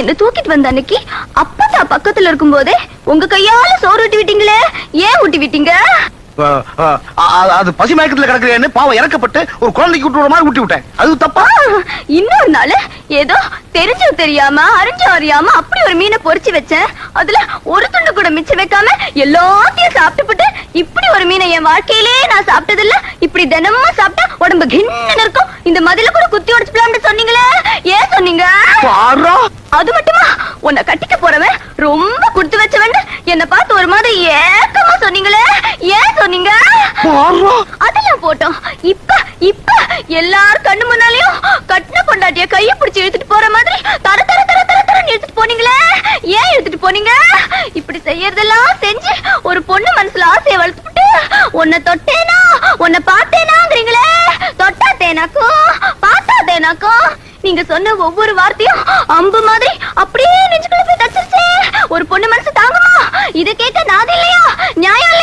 என்ன தூக்கிட்டு வந்த அன்னைக்கு? அப்பதா பக்கத்துல இருக்கும் போதே உங்க கையால சோறு ஊட்டி விட்டீங்களே? ஏன் ஊட்டி விட்டீங்க? அது பசி மயக்கத்துல கிடக்குறேன்னு பாவம் இறக்கப்பட்டு ஒரு குழந்தைக்கு விட்டு மாதிரி ஊட்டி விட்டேன். அது தப்பா? இன்னொரு நாள் ஏதோ தெரிஞ்சோ தெரியாம அறிஞ்சோ அறியாம அப்படி ஒரு மீனை பொரிச்சு வச்சேன். அதுல ஒரு துண்டு கூட மிச்சம் வைக்காம எல்லாத்தையும் சாப்பிட்டுப்புட்டு இப்படி ஒரு மீனை என் வாழ்க்கையிலே நான் சாப்பிட்டது இல்ல இப்படி தினமும் சாப்பிட்டா உடம்பு கிண்ணன்னு இருக்கும் இந்த மதில கூட குத்தி உடைச்சுக்கலாம்னு சொன்னீங்களே? ஏன் சொன்னீங்க? அது மட்டுமா? உன்னை கட்டிக்க போறவன் ரொம்ப கொடுத்து வச்சவன் என்ன பார்த்து ஒரு மாதிரி ஏக்கமா சொன்னீங்களே? ஏன் சொன்னீங்க? அதெல்லாம் போட்டோம். இப்ப இப்ப எல்லார் கண்ணு முன்னாலயும் கட்டின பொண்டாட்டிய கைய பிடிச்சு இழுத்துட்டு போற மாதிரி தர தர தர தர தரன்னு இழுத்துட்டு போனீங்களே? ஏன் இழுத்துட்டு போனீங்க? இப்படி செய்யறதெல்லாம் செஞ்சு ஒரு பொண்ணு மனசுல ஆசையை வளர்த்துட்டு உன்னை தொட்டேனா? உன்னை பார்த்தேனாங்கிறீங்களே? தொட்டா தேனாக்கும் பார்த்தா தேனாக்கும். நீங்க சொன்ன ஒவ்வொரு வார்த்தையும் அம்பு மாதிரி அப்படியே நெஞ்சுக்குள்ள போய் தச்சிருச்சு. ஒரு பொண்ணு மனசு தாங்குமா? இத கேட்க நாது இல்லையா நியாயம்